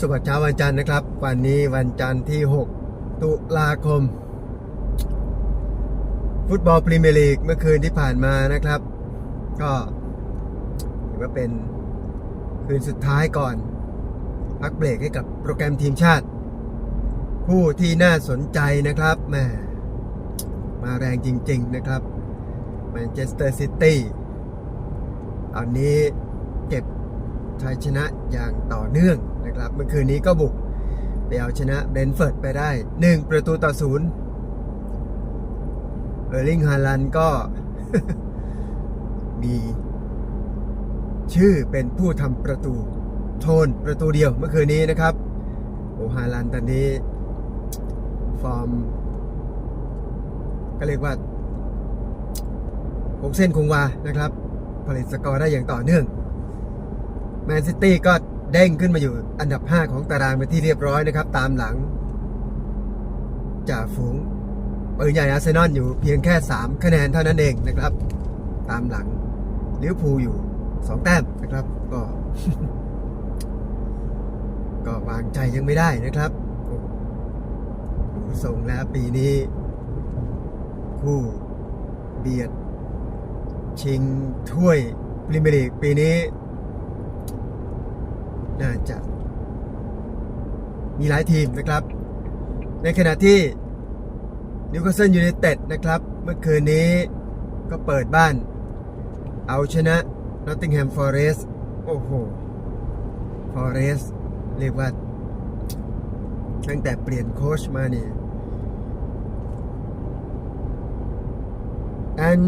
สวัสดิ์เช้าวันจันทร์นะครับ วันนี้วันจันทร์ที่ 6 ตุลาคม ฟุตบอลพรีเมียร์ลีกเมื่อคืนที่ผ่านมานะครับ ก็ถือว่าเป็นคืนสุดท้ายก่อน พักเบรกให้กับโปรแกรมทีมชาติผู้ที่น่าสนใจนะครับแมมาแรงจริง ๆ นะครับแมนเชสเตอร์ซิตี้ตอนนี้เก็บชัยชนะอย่างต่อเนื่อง นะครับ เมื่อคืนนี้ก็บุกไปเอาชนะเบนเฟิร์ดไปได้ 1 ประตูต่อศูนย์เออร์ลิงฮาลันก็มีชื่อเป็นผู้ทำประตูโทนประตูเดียวเมื่อคืนนี้นะครับโอฮาลันตอนนี้ฟอร์ม ก็เรียกว่าคงเส้นคงวานะครับ ผลิตสกอร์ได้อย่างต่อเนื่องแมนซิตี้ก็ เด้งขึ้นมาอยู่อันดับ 5 ของตารางเป็นที่เรียบร้อยนะครับ ตามหลังจ่าฝูงปืนใหญ่อาร์เซนอลอยู่เพียงแค่ 3 คะแนนเท่านั้นเองนะครับ ตามหลังลิเวอร์พูลอยู่ 2 แต้มนะครับ ก็ ก็วางใจยังไม่ได้นะครับโอ้ดูทรงแล้วปีนี้ คู่เบียด ชิงถ้วยพรีเมียร์ลีกปีนี้ น่าจะมีหลายทีมนะครับ ในขณะที่นิวคาสเซิลยูไนเต็ดนะครับ เมื่อคืนนี้ก็เปิดบ้าน เอาชนะนอตติงแฮมฟอเรสต์โอ้โหฟอเรสต์เรียกว่า ตั้งแต่เปลี่ยนโค้ชมาเนี่ยแอน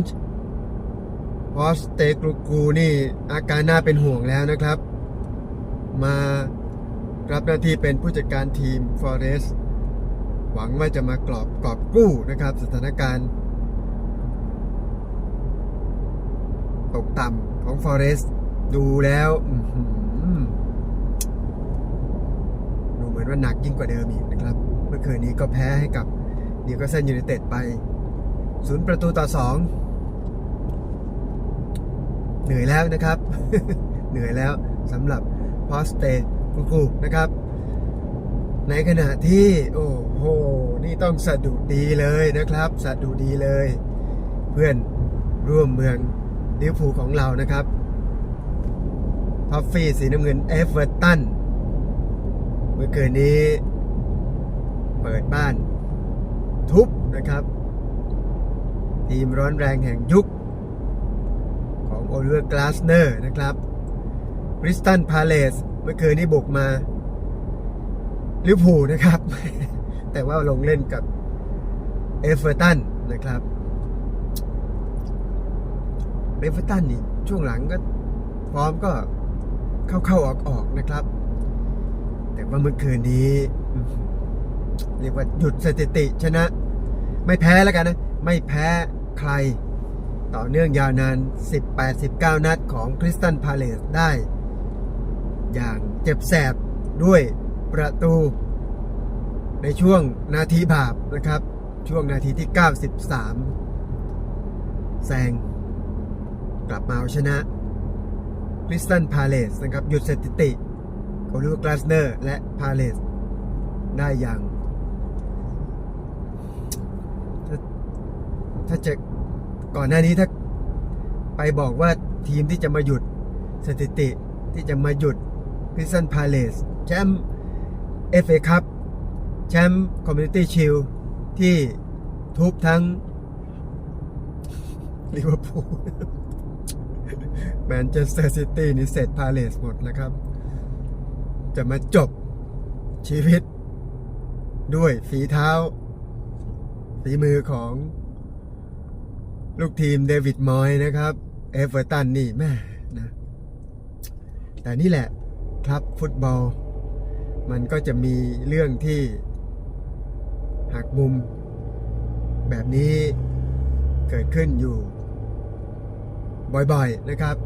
พอสเตกรูกูนี่อาการน่าเป็นห่วงแล้วนะครับ มารับหน้าที่เป็นผู้จัดการทีม Forest หวังว่าจะมากรอบกรอบกู้นะครับ สถานการณ์ ตกต่ำของ Forest ดูแล้วดูเหมือนว่าหนักยิ่งกว่าเดิมอีกนะครับ เมื่อคืนนี้ก็แพ้ให้กับนิวคาสเซิลยูไนเต็ดไปศูนย์ประตูต่อสองเหนื่อยแล้วนะครับ เหนื่อยแล้วสำหรับ พอสเตกูกูนะครับ ในขณะที่โอ้โห นี่ต้องสะดุดดีเลยนะครับสะดุดีเลย เพื่อนร่วมเมืองลิเวอร์พูลของเรานะครับท็อฟฟี่สีน้ำเงินเอฟเวอร์ตันเมื่อคืนนี้ เปิดบ้าน ทุบนะครับ ทีมร้อนแรงแห่งยุคของโอลิเวอร์กลาสเนอร์นะครับ บริสตันพาเลสเมื่อคืนนี้บุกมาลิเวอร์พูลนะครับ แต่ว่าลงเล่นกับเอฟเวอร์ตันนะครับเอฟเวอร์ตันนี่ช่วงหลังก็ฟอร์มก็เข้าๆออกๆนะครับ แต่ว่าเมื่อคืนนี้เรียกว่าหยุดสถิติชนะ ไม่แพ้แล้วกันนะ ไม่แพ้ใคร ต่อเนื่องยาวนาน 18-19 นัดของคริสตันพาเลสได้ อย่างเจ็บแสบด้วยประตู ในช่วงนาทีบาปนะครับ ช่วงนาทีที่ 93 แซงกลับมาเอาชนะคริสตันพาเลสนะครับ หยุดสถิติโอลิเวอร์กลาสเนอร์และพาเลสได้อย่างถ้าถ้าจะก่อนหน้านี้ถ้าไปบอกว่าทีมที่จะมาหยุดสถิติที่จะมาหยุด คริสตันพาเลสแชมป์เอฟเอคัพแชมป์คอมมูนิตี้ชิลที่ทุบทั้งลิเวอร์พูลแมนเชสเตอร์ซิตี้นี่เสร็จพาเลสหมดแล้วครับ จะมาจบชีวิต ด้วยฝีเท้า ฝีมือของ ลูกทีมเดวิดมอยนะครับ เอเวอร์ตันนี่แม่นะ แต่นี่แหละ ครับฟุตบอล มันก็จะมีเรื่องที่หักมุม แบบนี้เกิดขึ้นอยู่ บ่อยๆนะครับ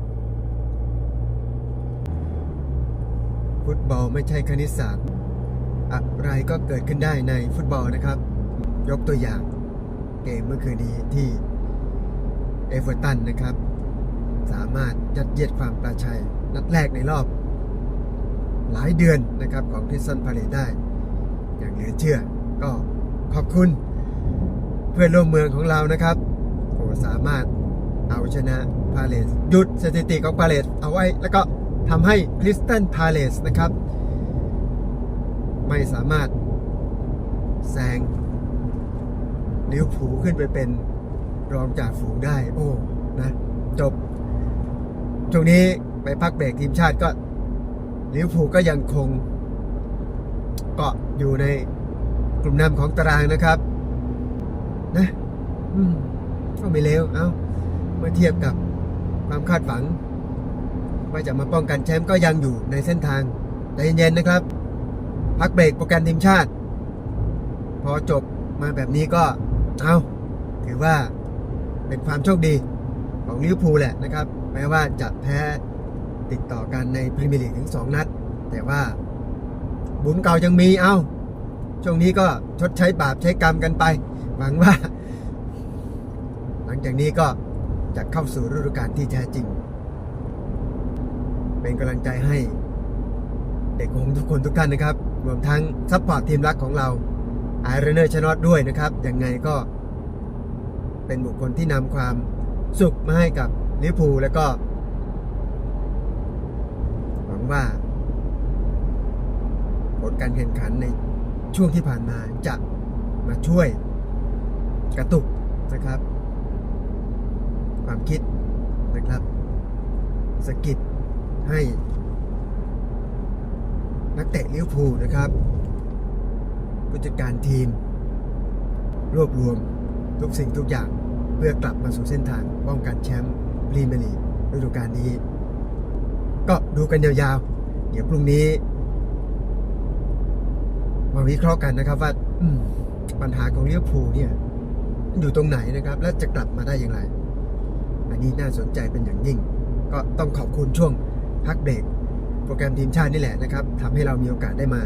ฟุตบอลไม่ใช่คณิตศาสตร์ อะไรก็เกิดขึ้นได้ในฟุตบอลนะครับ ยกตัวอย่างเกมเมื่อคืนนี้ที่เอเวอร์ตันนะครับ สามารถยัดเยียดความปราชัย นัดแรกในรอบ หลายเดือนนะครับของคริสตันพาเลตได้ อย่างเหลือเชื่อ ก็ขอบคุณ เพื่อนร่วมเมืองของเรานะครับโอ้สามารถเอาชนะพาเลสหยุดสถิติของพาเลสเอาไว้แล้วก็ทำให้คริสตันพาเลสนะครับ ไม่สามารถแซงลิวอร์พูขึ้นไปเป็นรองจากฝูงได้ โอ้ นะ จบ ช่วงนี้ไปพักเบรกทีมชาติก็ ลิเวอร์พูลก็ยังคงเกาะอยู่ในกลุ่มนำของตารางนะครับ นะก็ไม่เลวเอาเมื่อเทียบกับความคาดหวัง ว่าจะมาป้องกันแชมป์ก็ยังอยู่ในเส้นทางใจเย็นๆนะครับ พักเบรกโปรแกรมทีมชาติ พอจบมาแบบนี้ก็เอาถือว่าเป็นความโชคดีของลิเวอร์พูลแหละนะครับ แม้ว่าจะแพ้ ติดต่อกันในพรีเมียร์ลีกถึง 2 นัด แต่ว่าบุญเก่ายังมีเอาช่วงนี้ก็ชดใช้บาปใช้กรรมกันไป หวังว่า หลังจากนี้ก็จะเข้าสู่ฤดูกาลที่แท้จริง เป็นกำลังใจให้เด็กของทุกคนทุกท่านนะครับ รวมทั้งซัพพอร์ตทีมรักของเราไอรเนอร์ชนอตด้วยนะครับยังไงก็เป็นบุคคลที่นำความสุขมาให้กับลิเวอร์พูลแล้วก็ ว่า ผลการแข่งขันในช่วงที่ผ่านมาจะมาช่วยกระตุกนะครับ ความคิดนะครับสกิดให้ นักเตะลิเวอร์พูลนะครับผู้จัดการทีม รวบรวมทุกสิ่งทุกอย่างเพื่อกลับมาสู่เส้นทางป้องกันแชมป์พรีเมียร์ลีกฤดูกาลนี้ ก็ดูกันยาวๆ เดี๋ยวพรุ่งนี้ มาวิเคราะห์กันนะครับว่าปัญหาของลิเวภูเนี่ย อยู่ตรงไหนนะครับ และจะกลับมาได้อย่างไร อันนี้น่าสนใจเป็นอย่างยิ่ง ก็ต้องขอบคุณช่วงพักเบรกโปรแกรมทีมชาตินี่แหละนะครับทำให้เรามีโอกาสได้มา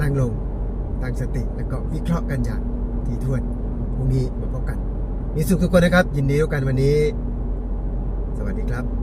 นั่งลงตั้งสติแล้วก็วิเคราะห์กันอย่างถี่ถ้วนพรุ่งนี้มาพบกัน มีสุขทุกคนนะครับ ยินดีด้วยกันวันนี้ สวัสดีครับ